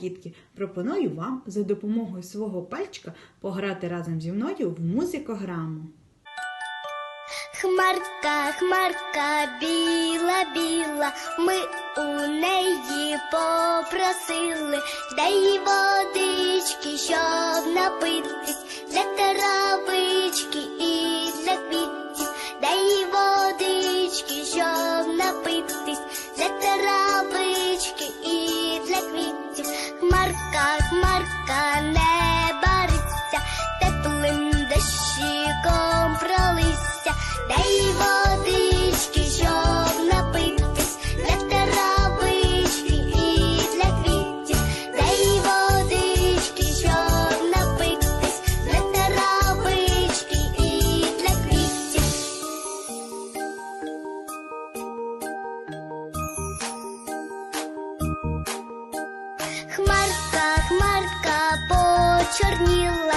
дітки, пропоную вам за допомогою свого пальчика пограти разом зі мною в музикограму. Хмарка, хмарка, біла, біла, ми у неї попросили, дай водички, щоб напитись, пролися, дай водички, щоб напитись, для травички і для квітів, дай водички, щоб для травички і для квітів. Хмарка, хмарка почорніла